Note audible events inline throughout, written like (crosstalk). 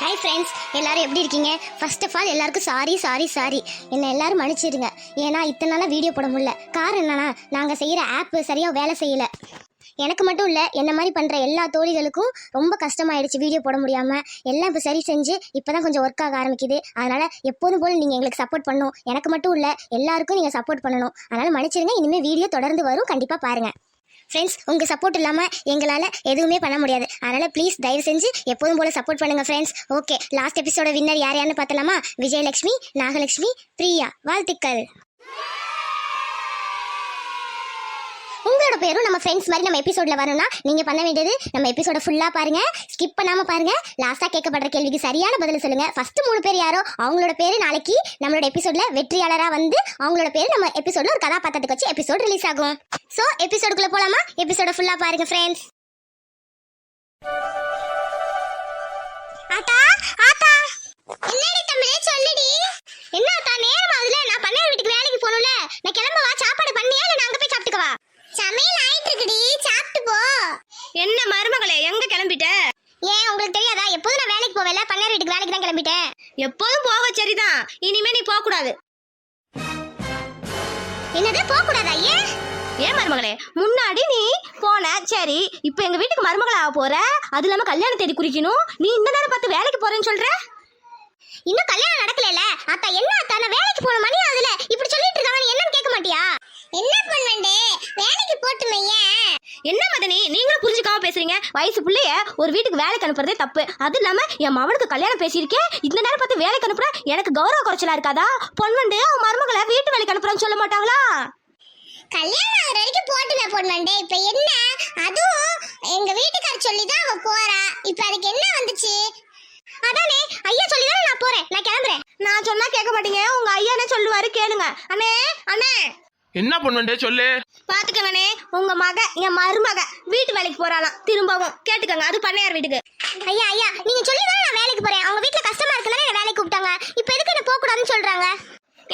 Hi friends எல்லாரும் எப்படி இருக்கீங்க? ஃபர்ஸ்ட் ஆஃப் ஆல் எல்லாருக்கும் சாரி சாரி சாரி என்னை எல்லாரும் மன்னிச்சிடுங்க ஏன்னா இத்தனை நாளாக வீடியோ போட முடியல. காரணம் என்னன்னா நாங்கள் செய்கிற ஆப் சரியாக வேலை செய்யலை. எனக்கு மட்டும் இல்லை என்ன மாதிரி பண்ணுற எல்லா தோழிகளுக்கும் ரொம்ப கஷ்டமாயிடுச்சு வீடியோ போட முடியாமல் எல்லாம் இப்போ சரி செஞ்சு இப்போ தான் கொஞ்சம் ஒர்க் ஆக ஆரம்பிக்குது. அதனால் எப்போதும் போல் நீங்கள் எங்களுக்கு சப்போர்ட் பண்ணணும் எனக்கு மட்டும் இல்லை எல்லாருக்கும் நீங்கள் சப்போர்ட் பண்ணணும். அதனால் மன்னிச்சிடுங்க இனிமேல் வீடியோ தொடர்ந்து வரும். கண்டிப்பாக பாருங்கள் ஃப்ரெண்ட்ஸ் உங்கள் சப்போர்ட் இல்லாமல் எங்களால் எதுவுமே பண்ண முடியாது. அதனால் ப்ளீஸ் தயவு செஞ்சு எப்போதும் போல சப்போர்ட் பண்ணுங்கள் ஃப்ரெண்ட்ஸ் ஓகே லாஸ்ட் எபிசோட வின்னர் யார் யாருன்னு பார்த்தலாமா விஜயலட்சுமி நாகலட்சுமி பிரியா. வாழ்த்துக்கள். உங்களோட பேரும் நம்ம ஃப்ரெண்ட்ஸ் மாதிரி நம்ம எபிசோட்ல வரணும்னா நீங்க பண்ண வேண்டியது நம்ம எபிசோட ஃபுல்லா பாருங்க ஸ்கிப் பண்ணாம பாருங்க. லாஸ்டா கேட்கப்படுற கேள்விக்கு சரியான பதில் சொல்லுங்க. ஃபர்ஸ்ட் மூணு பேர் யாரோ அவங்களோட பேரு நாளைக்கு நம்மளோட எபிசோட்ல வெற்றியாளரா வந்து அவங்களோட பேரு நம்ம எபிசோட்ல ஒரு கதாபாத்திரத்துக்கு வச்சு எபிசோட் ரிலீஸ் ஆகும். சோ எபிசோடுக்குள்ள போலாமா? எபிசோட ஃபுல்லா பாருங்க ஃப்ரெண்ட்ஸ் ஆத்தா போன சரி இப்போ எங்க வீட்டுக்கு மருமகளா போற? அது இல்லாம கல்யாண தேதி குறிக்கணும். நீ இந்த நேரம் பார்த்து வேலைக்கு போறேன்னு சொல்ற? இன்னும் கல்யாணம் நடக்கலல? அத்தா என்ன அத்தா? நான் வேலைக்கு போன மணி ஆகுதுல இப்படி சொல்லிட்டு இருக்காங்க நீ என்னன்னு கேட்க மாட்டியா? என்ன பண்ணண்டே? வேலைக்கு போட்டுமே என்ன மதனி? நீங்களும் புரிஞ்சுக்காம பேசுறீங்க. வயசு பிள்ளைய ஒரு வீட்டுக்கு வேலைக்கு அனுப்புறதே தப்பு. அது இல்லாம என் மவனுக்கு கல்யாணம் பேசியிருக்கேன் இந்த நேரம் பார்த்து வேலைக்கு அனுப்புற எனக்கு கௌரவ குறைச்சலா இருக்காதா? பொன்வண்டு அவன் மருமகளை வீட்டு வேலைக்கு அனுப்புறான்னு சொல்ல மாட்டாங்களா? கல்யாணம் ஆகிற வரைக்கும் போட்டுமே பொண்ணுண்டே இப்ப என்ன? அதுவும் எங்க வீட்டுக்கார சொல்லி தான் அவ போறா. இப்ப அதுக்கு என்ன வந்துச்சு? அதானே ஐயா சொல்லி தான் நான் போறேன். நான் கிளம்புறேன். நான் சொன்னா கேட்க மாட்டீங்க. உங்க ஐயா என்ன சொல்லுவாரு கேளுங்க. அண்ணே அண்ணே. என்ன பண்ணுண்டே சொல்லு. பாத்துக்கங்கண்ணே உங்க மக என் மருமக வீட்டு வேலைக்கு போறாளாம். திரும்பவும் கேட்டுக்கங்க. அது பண்ணையார் வீட்டுக்கு. ஐயா ஐயா நீங்க சொல்லி தான் நான் வேலைக்கு போறேன். அவங்க வீட்ல கஷ்டமா இருக்குன்னு என்ன வேலைக்கு கூப்பிட்டாங்க. இப்போ எதுக்கு என்ன போக கூடாதுன்னு சொல்றாங்க?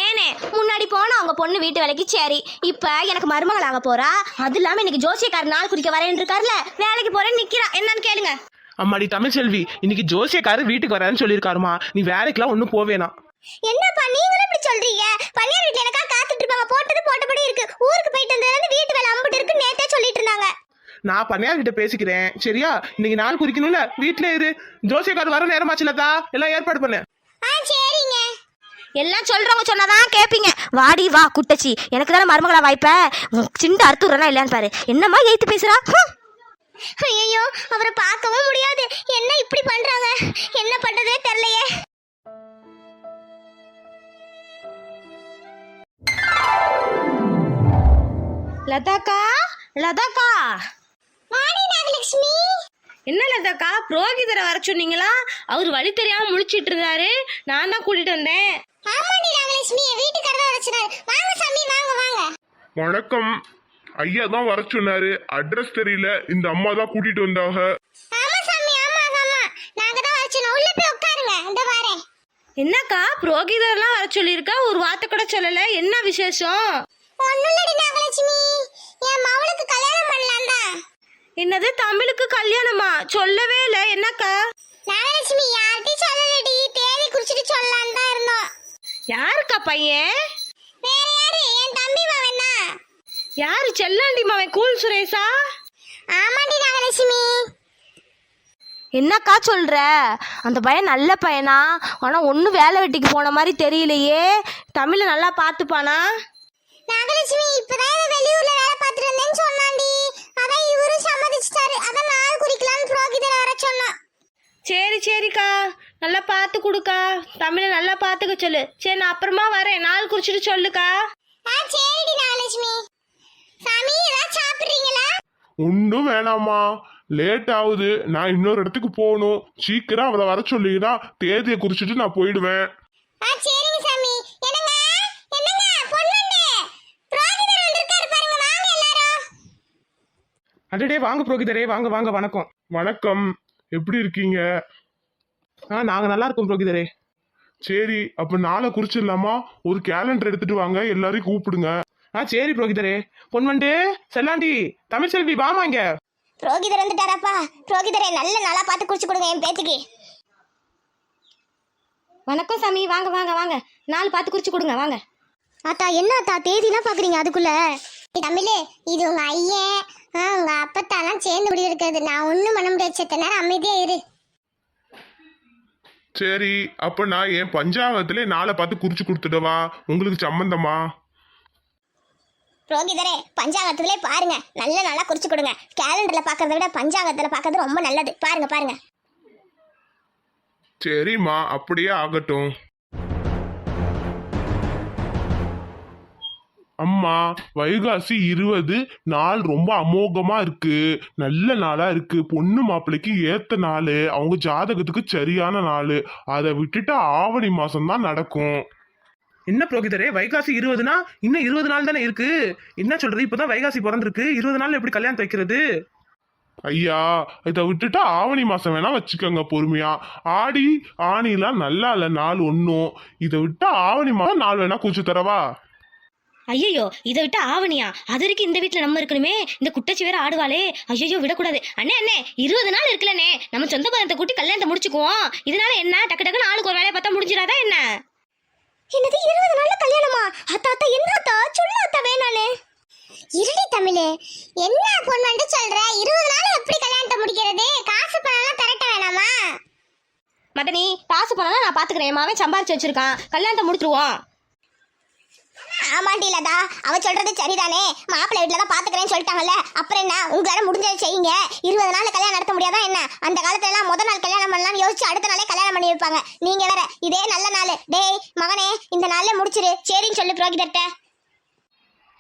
ஏனே முன்னாடி போன அவங்க பொண்ணு வீட்டு வேலைக்கு சரி இப்ப எனக்கு மருமகள் ஆக போறா. அது இல்லாம இன்னைக்கு ஜோசியக்கார நாள் குறிக்க வரேன் இருக்காருல வேலைக்கு போறேன்னு நிக்கிறா. என்னன்னு கேளுங்க. அம்மாடி தமிழ்செல்வி இன்னைக்கு ஜோசியக்காரர் வீட்டுக்கு வரேன்னு சொல்லியிருக்காருமா. நீ வேலைக்கெல்லாம் ஒன்றும் போவேணாம் என்னப்பா நீங்களும் இப்படி சொல்றீங்க? பன்னியார் வீட்ல எனக்கா காத்துட்டு இருப்பாங்க. போட்டது போட்டபடி இருக்கு. ஊருக்கு போயிட்டு வந்ததுல வீட்டு வேலை அம்பிட்டு இருக்கு நேத்தே சொல்லிட்டு இருந்தாங்க. நான் பண்ணையார் கிட்ட பேசிக்கிறேன். சரியா? இன்னைக்கு நாள் குறிக்கணும்ல. வீட்டிலே இரு. ஜோசியக்காரர் வர நேரமாச்சுலதா எல்லாம் ஏற்பாடு பண்ணு. ஆ சரிங்க எல்லாம் சொல்றவங்க சொன்னாதான் கேப்பீங்க. வாடி வா குட்டச்சி. எனக்கு தானே மருமகளா வாய்ப்ப? சிண்டு அறுத்துறனா இல்லையான்னு பாரு. என்னம்மா எய்த்து பேசுறா? ஹம். ஐயோ அவரை பார்க்கவும் முடியாது. என்ன இப்படி பண்றாங்க? என்ன பண்றதே தெரியலையே. லதாக்கா லதாக்கா. வாடி நாகலட்சுமி. என்ன லதாக்கா புரோகிதரை வர சொன்னீங்களா? அவர் வழி தெரியாம முழிச்சிட்டு இருந்தாரு. நான் தான் கூட்டிட்டு வந்தேன். என் வீட்டுக்காரர் தான் வச்சுனாரு வாங்க சாமி வாங்க வாங்க. வணக்கம். ஐயா தான் வர சொன்னாரு அட்ரஸ் தெரியல. இந்த அம்மா தான் கூட்டிட்டு வந்தாங்க. ஆமா சாமி ஆமா ஆமா நாங்க தான் வச்சுனோம் உள்ள போய் உட்காருங்க. இந்த வரேன் என்னக்கா புரோகிதரெல்லாம் வர சொல்லியிருக்கா ஒரு வார்த்தை கூட சொல்லல. என்ன விசேஷம்? ஒண்ணுல்லடி நாகலட்சுமி. என் மவளுக்கு கல்யாணம் பண்ணலாம் தான் என்னது தமிழுக்கு கல்யாணமா? சொல்லவே இல்லை. என்னக்கா? நாகலட்சுமி யார்கிட்டயும் சொல்லலடி. தேதி குறிச்சிட்டு சொல்லலாம் தான் இருந்தோம். யாருக்கா பையன்? வேற யாரு? என் தம்பி மவன் தான். யாரு செல்லாண்டி மாவன்? கூல் சுரேஷா? ஆமாண்டி நாகலட்சுமி. என்னக்கா சொல்ற? அந்த பையன் நல்ல பையனா? ஆனா ஒன்றும் வேலை வெட்டிக்கு போன மாதிரி தெரியலையே. தமிழை நல்லா பார்த்துப்பானா? நாகலட்சுமி இப்பதான் வெளியூர்ல வேலை பார்த்துட்டு இருந்தேன்னு சொன்னாண்டி. அதான் இவரும் சம்மதிச்சிட்டாரு. அதான் நாள் குறிக்கலாம்னு புரோகிதர் வர சொன்னான். சரி சரிக்கா. நல்லா பார்த்து கொடுக்கா. தமிழை நல்லா பார்த்துக்க சொல்லு. சரி நான் அப்புறமா வரேன். நாள் குறிச்சிட்டு சொல்லுக்கா. ஆ சரிடி நாகலட்சுமி. சாமி ஏதாவது சாப்பிடுறீங்களா? ஒன்றும் வேணாம்மா. லேட் ஆகுது. நான் இன்னொரு இடத்துக்கு போகணும். சீக்கிரம் அவளை வர சொல்லிங்கன்னா தேதியை குறிச்சிட்டு நான் போயிடுவேன். ஆ சரிங்க சாமி. என்னங்க? என்னங்க? பொண்ணுண்டு. புரோகிதர் வந்திருக்காரு பாருங்க. வாங்க எல்லாரும். அடடே வாங்க புரோகிதரே. வாங்க வாங்க. வணக்கம். வணக்கம். எப்படி இருக்கீங்க? ஆ நாங்கள் நல்லா இருக்கோம் புரோகிதரே சரி அப்ப நாளை குறிச்சிடலாமா? ஒரு கேலண்டர் எடுத்துட்டு வாங்க எல்லாரையும் கூப்பிடுங்க. ஆ சரி புரோகிதரே பொன்வண்டு செல்லாண்டி தமிழ்செல்வி வாமா இங்க. புரோகிதர் வந்துட்டாராப்பா. புரோகிதரே நல்ல நாளா பார்த்து குடிச்சு கொடுங்க என் பேத்திக்கு வணக்கம் சாமி வாங்க வாங்க வாங்க. நாலு பார்த்து குறிச்சு கொடுங்க வாங்க. ஆத்தா என்ன ஆத்தா தேதிலாம் பாக்குறீங்க அதுக்குள்ள? தமிழே இது உங்க ஐயன். ஆ, உங்க அப்பத்தாலாம் சேர்ந்து முடிவு இருக்கிறது நான் ஒண்ணும் பண்ண முடியாது. செத்த நேரம் அமைதியா இரு. சரி அப்ப நான் என் பஞ்சாங்கத்திலே நாளை பார்த்து குறிச்சு கொடுத்துடவா? உங்களுக்கு சம்மந்தமா புரோகிதரே பஞ்சாங்கத்திலே பாருங்க. நல்ல நல்லா குறிச்சு கொடுங்க. கேலண்டர்ல பாக்குறத விட பஞ்சாங்கத்துல பாக்குறது ரொம்ப நல்லது. பாருங்க பாருங்க. சரிம்மா அப்படியே ஆகட்டும். அம்மா வைகாசி இருபது நாள் ரொம்ப அமோகமா இருக்கு. நல்ல நாளா இருக்கு. பொண்ணு மாப்பிள்ளைக்கு ஏத்த நாள். அவங்க ஜாதகத்துக்கு சரியான நாள். அதை விட்டுட்டு ஆவணி மாசம் தான் நடக்கும். என்ன புரோகிதரே வைகாசி இருபதுனா இன்னும் இருபது நாள் தானே இருக்கு? என்ன சொல்றது? இப்பதான் வைகாசி பிறந்திருக்கு. இருபது நாள் எப்படி கல்யாணத்தை வைக்கிறது? ஐயா இதை விட்டுட்டு ஆவணி மாசம் வேணா வச்சுக்கோங்க பொறுமையா. ஆடி ஆணிலாம் நல்லா இல்ல. நாள் ஒன்றும் இதை விட்டு ஆவணி மாசம் நாள் வேணா கூச்சு தரவா? ஐயோ இதை விட்டு ஆவணியா? அது வரைக்கும் இந்த வீட்ல நம்ம இருக்கணுமே. இந்த குட்டச்சி வேற ஆடுவாளே. ஐயோ விடக்கூடாது. அண்ணே அண்ணே இருபது நாள் இருக்குல்லண்ணே நம்ம சொந்த பந்தத்தை கூட்டி கல்யாணத்தை முடிச்சுக்குவோம். இதனால என்ன? டக்கு டக்குன்னு ஆளுக்கு ஒரு வேலையை பார்த்தா முடிஞ்சிடாதா என்ன? என்னது இருபது நாள்ல கல்யாணமா? அத்தா அத்தா என்ன அத்தா? சொல்லு அத்தா வேணானே இருடி தமிழே என்ன பொண்ணு சொல்ற? இருபது நாள் எப்படி கல்யாணத்தை முடிக்கிறது? காசு பணம் திரட்ட வேணாமா? மதனி காசு பணம்லாம் நான் பாத்துக்கிறேன். மாவன் சம்பாரிச்சு வச்சிருக்கான். கல்யாணத்தை முடிச்சிருவோம். ஆமாண்டி லதா அவ சொல்றது சரிதானே? மாப்பிள்ளை வீட்டுல தான் பாத்துக்கிறேன்னு சொல்லிட்டாங்கல்ல அப்புறம் என்ன? உங்களால முடிஞ்சதை செய்யுங்க. இருபது நாள் கல்யாணம் நடத்த முடியாதா என்ன? அந்த காலத்துல எல்லாம் முத நாள் கல்யாணம் பண்ணலாம் யோசிச்சு அடுத்த நாளே கல்யாணம் பண்ணி வைப்பாங்க நீங்க வேற இதே நல்ல நாள். டேய் மகனே இந்த நாள்ல முடிச்சிரு. சரின்னு சொல்லு புரோகிதர்ட்ட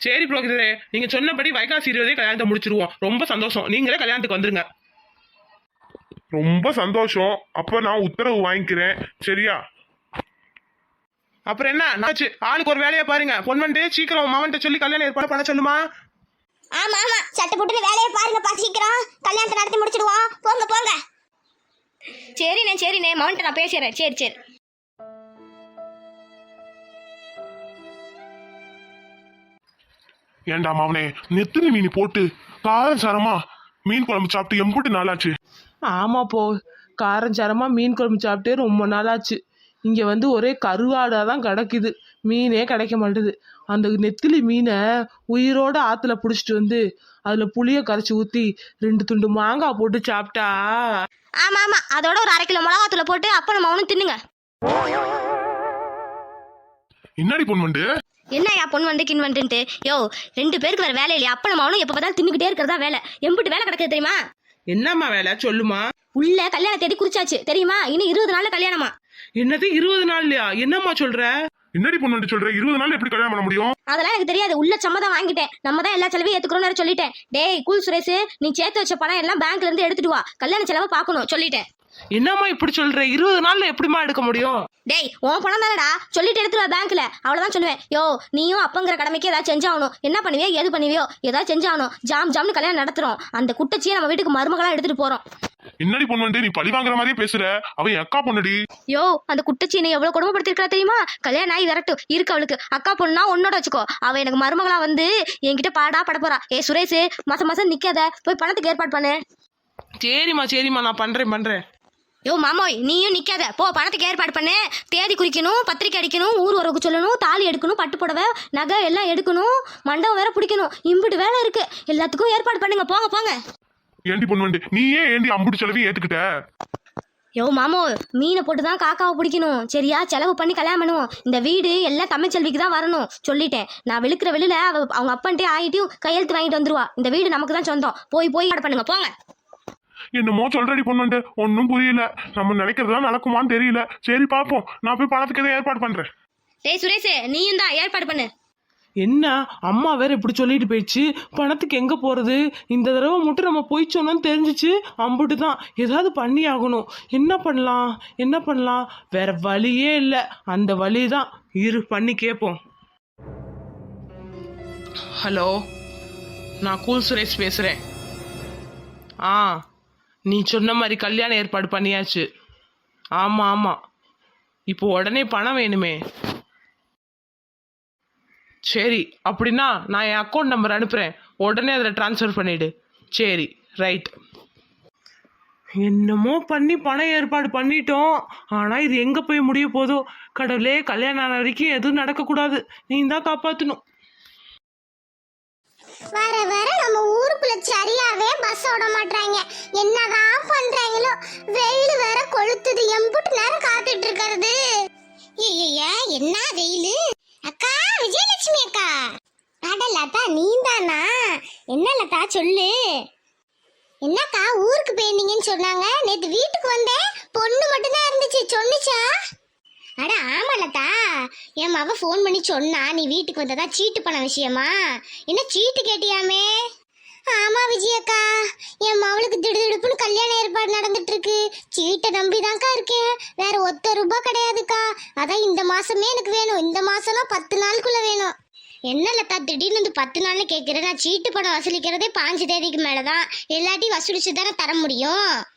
சரி புரோகிதரே நீங்க சொன்னபடி வைகாசி இருபதே கல்யாணத்தை முடிச்சிருவோம். ரொம்ப சந்தோஷம். நீங்களே கல்யாணத்துக்கு வந்துருங்க. ரொம்ப சந்தோஷம். அப்ப நான் உத்தரவு வாங்கிக்கிறேன். சரியா? அப்புறம் என்ன? நாச்சு ஆளுக்கு ஒரு வேலையை பாருங்க. பொன் வந்து சீக்கிரம் உன் மகன்கிட்ட சொல்லி கல்யாணம் ஏற்பாடு பண்ண சொல்லுமா? ஆமா ஆமா. சட்டை போட்டு வேலையை பாருங்க பா சீக்கிரம். கல்யாணத்தை நடத்தி முடிச்சிடுவோம். போங்க போங்க. சரிண்ணே சரிண்ணே. மவன்ட்ட நான் பேசிடுறேன். சரி சரி. ஏண்டா மாவனே நெத்தினி மீன் போட்டு காரம் சாரமா மீன் குழம்பு சாப்பிட்டு எம்புட்டு நாளாச்சு. ஆமா போ காரஞ்சாரமா மீன் குழம்பு சாப்பிட்டே ரொம்ப நாளாச்சு. இங்க வந்து ஒரே கருவாடா தான் கிடைக்குது. மீனே கிடைக்க மாட்டுது. அந்த நெத்திலி மீனை உயிரோட ஆத்துல புடிச்சிட்டு வந்து அதுல புளிய கரைச்சி ஊத்தி ரெண்டு துண்டு மாங்காய் போட்டு சாப்பிட்டா. ஆமா ஆமா அதோட ஒரு அரை கிலோ மிளகாத்தூளை போட்டு அப்ப நம்ம அவனும் தின்னுங்க. என்னடி பொன்மண்டு என்னய்யா பொண்ணு வந்து கின் வந்துட்டு யோ ரெண்டு பேருக்கு வேற வேலை இல்லையா? அப்ப நம்ம அவனும் எப்ப பார்த்தாலும் தின்னுக்கிட்டே இருக்கிறதா வேலை. எம்பிட்டு வேலை கிடக்குது தெரியுமா? என்னம்மா வேலை? சொல்லுமா. உள்ள கல்யாண தேதி குறிச்சாச்சு. தெரியுமா? இன்னும் இருபது நாள்ல கல்யாணமா. என்னது இருபது நாள்லயா? என்னம்மா சொல்ற? என்னடி பொன்மண்டு சொல்ற? இருபது நாள் எப்படி கல்யாணம் பண்ண முடியும்? அதெல்லாம் எனக்கு தெரியாது. உள்ள சம்மதம் வாங்கிட்டேன். நம்ம தான் எல்லா செலவையும் ஏத்துக்கிறோம்னு சொல்லிட்டேன். டேய் கூல் சுரேஷ் நீ சேர்த்து வச்ச பணம் எல்லாம் பேங்க்ல இருந்து எடுத்துட்டு வா. கல்யாண செலவை பார்க்கணும். சொல்லிட்டேன். என்னம்மா இப்படி சொல்ற? இருபது நாள்ல எப்படிம்மா எடுக்க முடியும்? டேய் உன் பணம் தானடா. சொல்லிட்டு எடுத்துட்டு வா பேங்க்ல அவ்வளவுதான் சொல்லுவேன். யோ நீயும் அப்பங்கிற கடமைக்கு ஏதாவது செஞ்சாகணும். என்ன பண்ணுவியோ எது பண்ணுவியோ ஏதாவது செஞ்சாகணும். ஜாம் ஜாம்னு கல்யாணம் நடத்துறோம். அந்த குட்டச்சியை நம்ம வீட்டுக்கு மருமகளா எடுத்துட்டு போறோம். என்னடி பொன்மண்டு நீ பழி வாங்குற மாதிரியே பேசுற? அவன் என் அக்கா பொண்ணுடி. யோ அந்த குட்டச்சி எவ்வளவு கொடுமைப்படுத்திருக்கா தெரியுமா? கல்யாணம் ஆகி வரட்டும். இருக்கு அவளுக்கு. அக்கா பொண்ணா உன்னோட வச்சுக்கோ. அவ எனக்கு மருமகளா வந்து என்கிட்ட பாடா பட போறா. ஏ சுரேஷ் மாசம் மாசம் நிக்காத. போய் பணத்துக்கு ஏற்பாடு பண்ணு. சரிம்மா சரிம்மா நான் பண்றேன் பண்றேன். யோ மாமோய் நீயும் நிக்காத. போ பணத்துக்கு ஏற்பாடு பண்ணு. தேதி குறிக்கணும் பத்திரிக்கை அடிக்கணும் ஊர் உறவுக்கு சொல்லணும் தாலி எடுக்கணும் பட்டு புடவை நகை எல்லாம் எடுக்கணும் மண்டபம் வேற பிடிக்கணும். இம்பிட்டு வேலை இருக்கு. எல்லாத்துக்கும் ஏற்பாடு பண்ணுங்க. போங்க போங்க. ஏண்டி பொன்மண்டு நீ ஏன் ஏண்டி அம்புட்டு செலவையும் ஏத்துக்கிட்ட? யோ மாமோ மீனை போட்டு தான் காக்காவை பிடிக்கணும். சரியா? செலவு பண்ணி கல்யாணம் பண்ணுவோம். இந்த வீடு எல்லாம் தமிழ்ச்செல்விக்கு தான் வரணும். சொல்லிட்டேன். நான் விழுக்கிற வெளியில அவ அவங்க அப்பன்ட்டே ஆகிட்டையும் கையெழுத்து வாங்கிட்டு வந்துருவா. இந்த வீடு நமக்கு தான் சொந்தம். போய் போய் ஏற்பாடு பண்ணுங்க. போங்க. என்னமோ சொல்றடி பொண்ணுண்டு ஒன்றும் புரியல. நம்ம நினைக்கிறதெல்லாம் நடக்குமான்னு தெரியல. சரி பார்ப்போம் நான் போய் பணத்துக்கு ஏற்பாடு பண்றேன். டேய் சுரேஷ் நீயும் தான் ஏற்பாடு பண்ணு. என்ன? அம்மா வேற இப்படி சொல்லிட்டு போயிடுச்சு. பணத்துக்கு எங்க போறது? இந்த தடவை மட்டும் நம்ம போய் சொன்னோம்னு தெரிஞ்சிச்சு. அம்புட்டு தான் ஏதாவது பண்ணி ஆகணும். என்ன பண்ணலாம்? என்ன பண்ணலாம்? வேற வழியே இல்லை. அந்த வழி தான் இரு பண்ணி கேட்போம் ஹலோ நான் கூல் சுரேஷ் பேசுறேன். ஆ நீ சொன்ன மாதிரி கல்யாணம் ஏற்பாடு பண்ணியாச்சு. ஆமாம் ஆமாம் இப்போ உடனே பணம் வேணுமே. சரி அப்படின்னா நான் என் அக்கௌண்ட் நம்பர் அனுப்புகிறேன் உடனே அதில் ட்ரான்ஸ்ஃபர் பண்ணிவிடு சரி ரைட் என்னமோ பண்ணி பணம் ஏற்பாடு பண்ணிட்டோம். ஆனால் இது எங்கே போய் முடிய போதோ? கடவுளே கல்யாணம் ஆன வரைக்கும் எதுவும் நடக்கக்கூடாது. நீ தான் காப்பாற்றணும் வர வர நம்ம ஊருக்குள்ள சரியாவே பஸ் ஓட மாட்டாங்க என்னதான் பண்றாங்களோ? வெயில் வேற கொளுத்துது. எம்புட்டு நேரம் காத்துட்டு இருக்கிறது. ஐயய்யா என்ன வெயில்? விஜயலட்சுமி அக்கா அட லதா நீந்தானா? என்ன லதா சொல்லு. என்னக்கா ஊருக்கு போயிருந்தீங்கன்னு சொன்னாங்க. நேற்று வீட்டுக்கு வந்தேன். பொண்ணு மட்டும்தான் இருந்துச்சு. சொன்னுச்சா? அட ஆமா லதா. என் மவ ஃபோன் பண்ணி சொன்னா நீ வீட்டுக்கு வந்ததா சீட்டு பண்ண விஷயமா? என்ன சீட்டு கேட்டியாமே? ஆமா விஜயக்கா என் மவளுக்கு திடுதிடுப்புன்னு கல்யாண ஏற்பாடு நடந்துட்டு இருக்கு சீட்டை நம்பிதான்க்கா இருக்கேன். வேற ஒத்த ரூபாய் கிடையாதுக்கா. அதான் இந்த மாசமே எனக்கு வேணும். இந்த மாசம்னா பத்து நாளுக்குள்ள வேணும். என்ன லதா திடீர்னு வந்து பத்து நாள்னு கேட்குறேன் நான் சீட்டு பணம் வசூலிக்கிறதே பாஞ்சு தேதிக்கு மேலே தான் எல்லாத்தையும் வசூலிச்சு தானே தர முடியும்?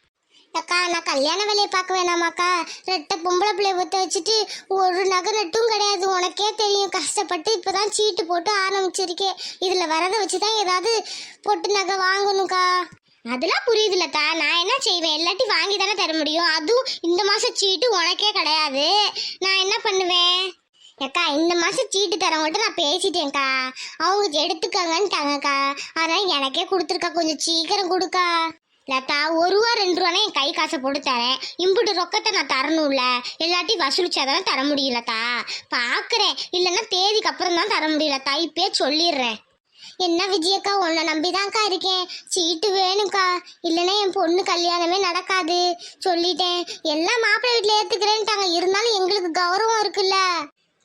அக்கா நான் கல்யாண வேலையை பார்க்க வேணாமாக்கா. ரெட்டை பொம்பளை பிள்ளைய ஒத்த வச்சுட்டு ஒரு நகை நட்டும் கிடையாது. உனக்கே தெரியும். கஷ்டப்பட்டு இப்போ தான் சீட்டு போட்டு ஆரம்பிச்சிருக்கேன். இதில் வரதை வச்சு தான் ஏதாவது பொட்டு நகை வாங்கணும்க்கா. அதெல்லாம் புரியுதுல்லக்கா நான் என்ன செய்வேன்? எல்லாத்தையும் வாங்கி தானே தர முடியும். அதுவும் இந்த மாதம் சீட்டு உனக்கே கிடையாது. நான் என்ன பண்ணுவேன்? அக்கா இந்த மாதம் சீட்டு தரவங்கள்ட்ட நான் பேசிட்டேன்க்கா. அவங்க எடுத்துக்கங்கன்ட்டாங்கக்கா. அதான் எனக்கே கொடுத்துருக்கா. கொஞ்சம் சீக்கிரம் கொடுக்கா. லதா ஒரு ரூபா ரெண்டு ரூபானா என் கை காசை போட்டு தரேன். இம்புட்டு ரொக்கத்தை நான் தரணும்ல. எல்லாத்தையும் வசூலிச்சாதானே தர முடியலத்தா பார்க்குறேன் இல்லைன்னா தேதிக்கு அப்புறம் தான் தர முடியலத்தா இப்பயே சொல்லிடுறேன். என்ன விஜயக்கா உன்னை நம்பிதான்க்கா இருக்கேன். சீட்டு வேணும்க்கா. இல்லைன்னா என் பொண்ணு கல்யாணமே நடக்காது. சொல்லிட்டேன். எல்லாம் மாப்பிள்ளை வீட்டில் ஏற்றுக்கிறேன்ட்டாங்க இருந்தாலும் எங்களுக்கு கௌரவம் இருக்குல்ல.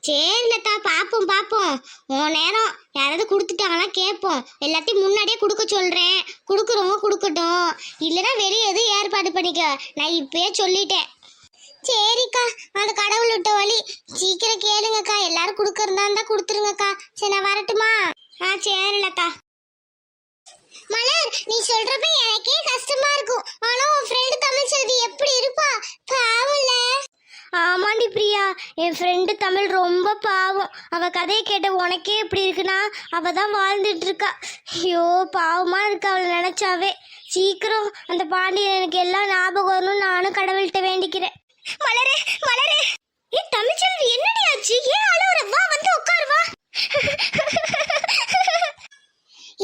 சரி லதா பார்ப்போம் பார்ப்போம் உன் நேரம். யாராவது கொடுத்துட்டாங்கன்னா கேட்போம். எல்லாத்தையும் முன்னாடியே கொடுக்க சொல்கிறேன் கொடுக்குறவங்க கொடுக்கட்டும். இல்லைன்னா வெளியே எதுவும் ஏற்பாடு பண்ணிக்க. நான் இப்பயே சொல்லிட்டேன். சரிக்கா அந்த கடவுள் விட்ட வழி. சீக்கிரம் கேளுங்கக்கா. எல்லாரும் கொடுக்கறதா இருந்தா கொடுத்துருங்கக்கா. சரி நான் வரட்டுமா? ஆ சரி லதா மலர் நீ சொல்றப்ப எனக்கே கஷ்டமா இருக்கும். ஆனா உன் ஃப்ரெண்டு தமிழ் செல்வி எப்படி இருப்பா பாவம்ல ஆமாண்டி பிரியா என் ஃப்ரெண்டு தமிழ் ரொம்ப பாவம். அவ கதையை கேட்ட உனக்கே இப்படி இருக்குன்னா அவ தான் வாழ்ந்துட்டு இருக்கா ஐயோ பாவமா இருக்கு அவளை நினைச்சாவே. சீக்கிரம் அந்த பாண்டியன் எனக்கு எல்லாம் ஞாபகம் வரணும்னு நானும் கடவுள்கிட்ட வேண்டிக்கிறேன். மலரே மலரே. ஏ தமிழ்ச்செல்வி என்னடி ஆச்சு? ஏன் அழுவுற? வா வந்து உட்காருவா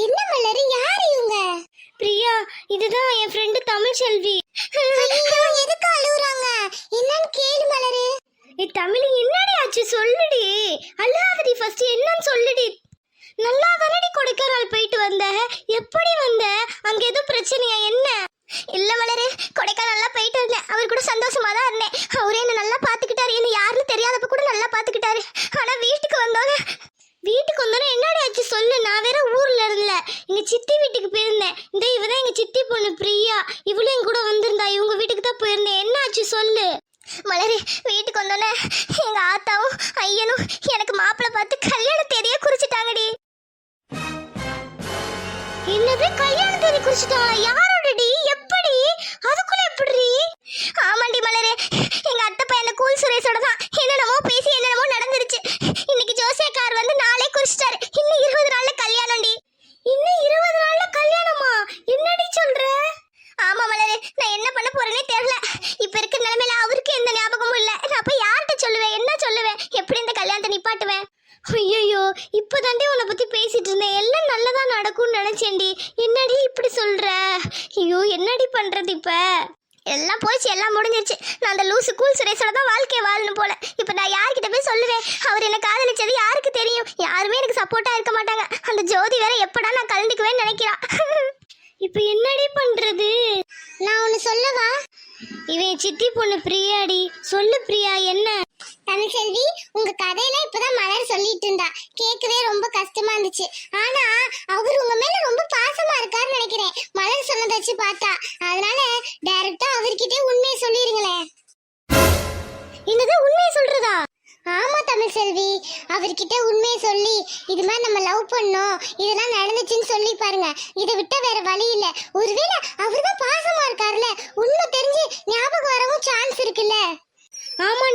என்ன மலர்? யார் இவங்க? பிரியா இதுதான் என் ஃப்ரெண்டு தமிழ்ச்செல்வி ஐயோ, எதுக்கு அழுகுறாங்க என்னன்னு கேளு மலரு ஏ தமிழ் என்னடி ஆச்சு? சொல்லுடி. அல்லாதடி ஃபர்ஸ்ட் என்னன்னு சொல்லுடி. நல்லா தானடி கொடைக்கானல் போயிட்டு வந்த? எப்படி வந்த? அங்க எதுவும் பிரச்சனையா? என்ன? இல்ல மலரே கொடைக்கானல்லாம் போயிட்டு வந்தேன். அவர் கூட சந்தோஷமா தான் இருந்தேன். அவரே என்ன நல்லா பாத்துக்கிட்டாரு என்ன யாருன்னு தெரியாதப்ப கூட நல்லா பாத்துக்கிட்டாரு ஆனா வீட்டுக்கு வந்தோன்னே வீட்டுக்கு வந்தோன்னே என்னடி ஆச்சு? சொல்லு. நான் வேற ஊர்ல இருந்தல எங்க சித்தி வீட்டுக்கு போயிருந்தேன். இந்த இவதான் எங்க சித்தி பொண்ணு பிரியா. இவளும் என் கூட வந்திருந்தா. இவங்க வீட்டுக்கு தான் போயிருந்தேன். என்ன ஆச்சு? சொல்லு. மலரி வீட்டுக்கு வந்தோன்னே எங்க ஆத்தாவும் ஐயனும் எனக்கு மாப்பிள்ளை பார்த்து கல்யாண தேதியை குறிச்சிட்டாங்கடி. என்னது? கல்யாண தேதி குறிச்சிட்டாங்களா? யாரோடடி? எப்படி? அதுக்குள்ள எப்படி? ஆமாண்டி மலரே எங்க அத்தை பையன் கூல் சுரேஷோட தான் என்னென்னமோ பேசி என்னென்னமோ நடந்துருச்சு. இன்னைக்கு ஜோசியக்கார் வந்து நாளே குறிச்சிட்டாரு. இன்னும் இருபது நாள்ல கல்யாணம்டி. இன்னும் இருபது நாள்ல கல்யாணமா? என்னடி சொல்ற? ஆமா மலரே நான் என்ன பண்ண போறேனே தெரியல. இப்ப இருக்க நிலைமையில அவருக்கு எந்த ஞாபகமும் இல்ல நான் போய் யார்கிட்ட சொல்லுவேன் என்ன சொல்லுவேன் எப்படி இந்த கல்யாணத்தை நிப்பாட்டுவேன் ஐயோ இப்பதாண்டி உன்னை பத்தி பேசிட்டு இருந்தேன் எல்லாம் நல்லதா நடக்கும்னு நினைச்சேன்டி என்னடி இப்படி சொல்ற ஐயோ என்னடி பண்ணுறது இப்போ? எல்லாம் போச்சு எல்லாம் முடிஞ்சிருச்சு. நான் அந்த லூசு கூல் சுரேஷோட தான் வாழ்க்கையை வாழணும் போல. இப்போ நான் யார்கிட்ட போய் சொல்லுவேன்? அவர் என்னை காதலிச்சது யாருக்கு தெரியும்? யாருமே எனக்கு சப்போர்ட்டாக இருக்க மாட்டாங்க. அந்த ஜோதி வேற எப்படா நான் கலந்துக்குவேன்னு நினைக்கிறான் (laughs) இப்போ என்னடி பண்ணுறது நான் ஒன்று சொல்லவா? இவன் சித்தி பொண்ணு பிரியாடி. சொல்லு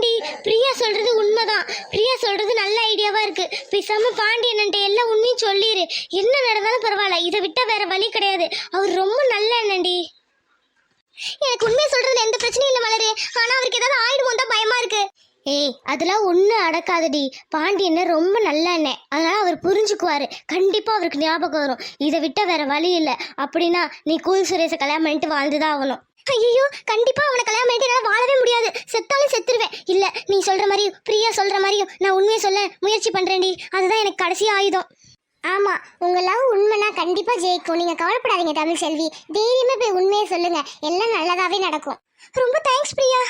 ஆமாண்டி பிரியா சொல்றது உண்மைதான். பிரியா சொல்றது நல்ல ஐடியாவா இருக்கு. பேசாம பாண்டியன்ட்ட எல்லாம் உண்மையும் சொல்லிரு. என்ன நடந்தாலும் பரவாயில்ல. இதை விட்டா வேற வழி கிடையாது. அவர் ரொம்ப நல்ல அண்ணன்டி. எனக்கு உண்மையை சொல்றதுல எந்த பிரச்சனையும் இல்லை மலரு. ஆனா அவருக்கு ஏதாவது ஆயிடுமோ தான் பயமா இருக்கு. ஏய் அதெல்லாம் ஒன்றும் அடக்காதடி. பாண்டியன் ரொம்ப நல்ல அண்ணன். அதனால் அவர் புரிஞ்சுக்குவாரு. கண்டிப்பாக அவருக்கு ஞாபகம் வரும். இதை விட்டால் வேற வழி இல்லை. அப்படின்னா நீ கூல் சுரேஷை கல்யாணம் பண்ணிட்டு வாழ்ந்துதான் ஆகணும். ஐயோ கண்டிப்பா அவனை கல்யாணம் பண்ணிட்டு என்னால வாழவே முடியாது. செத்தாலும் செத்துருவேன். இல்ல நீ சொல்ற மாதிரியும் பிரியா சொல்ற மாதிரியும் நான் உண்மையை சொல்ல முயற்சி பண்றேன்டி. அதுதான் எனக்கு கடைசி ஆயுதம். ஆமா உங்க லவ் உண்மைனா கண்டிப்பா ஜெயிக்கும். நீங்க கவலைப்படாதீங்க தமிழ் செல்வி. தைரியமா போய் உண்மையை சொல்லுங்க. எல்லாம் நல்லதாவே நடக்கும். ரொம்ப தேங்க்ஸ் பிரியா.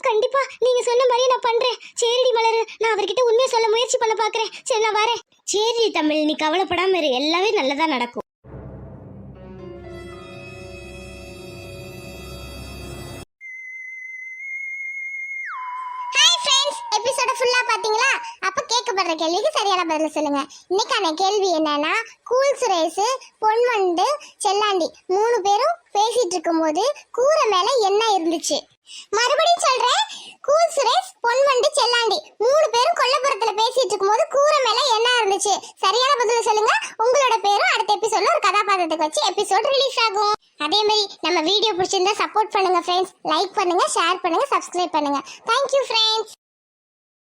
கண்டிப்பா நீங்க சொன்ன மாதிரி நான் பண்றேன். சரிடி மலரு நான் அவர்கிட்ட உண்மையை சொல்ல முயற்சி பண்ண பாக்குறேன். சரி நான் வரேன். சரி தமிழ் நீ கவலைப்படாம இரு. எல்லாமே நல்லதா நடக்கும். எபிசோட ஃபுல்லா பாத்தீங்களா? அப்ப கேட்கப்படுற கேள்விக்கு சரியான பதில் சொல்லுங்க. இன்னைக்கான கேள்வி என்னன்னா கூல் சுரேஷ் பொன்வண்டு செல்லாண்டி மூணு பேரும் பேசிட்டு இருக்கும்போது கூரை மேல என்ன இருந்துச்சு. மறுபடியும் சொல்றேன் கூல் சுரேஷ் பொன்வண்டு செல்லாண்டி மூணு பேரும் கொல்லப்புறத்துல பேசிட்டு இருக்கும்போது கூரை மேல என்ன இருந்துச்சு. சரியான பதில் சொல்லுங்க. உங்களோட பேரும் அடுத்த எபிசோட்ல ஒரு கதாபாத்திரத்துக்கு வச்சு எபிசோட் ரிலீஸ் ஆகும். அதே மாதிரி நம்ம வீடியோ பிடிச்சிருந்தா சப்போர்ட் பண்ணுங்க ஃப்ரெண்ட்ஸ் லைக் பண்ணுங்க ஷேர் பண்ணுங்க சப்ஸ்கிரைப் பண்ணுங்க. Thank you friends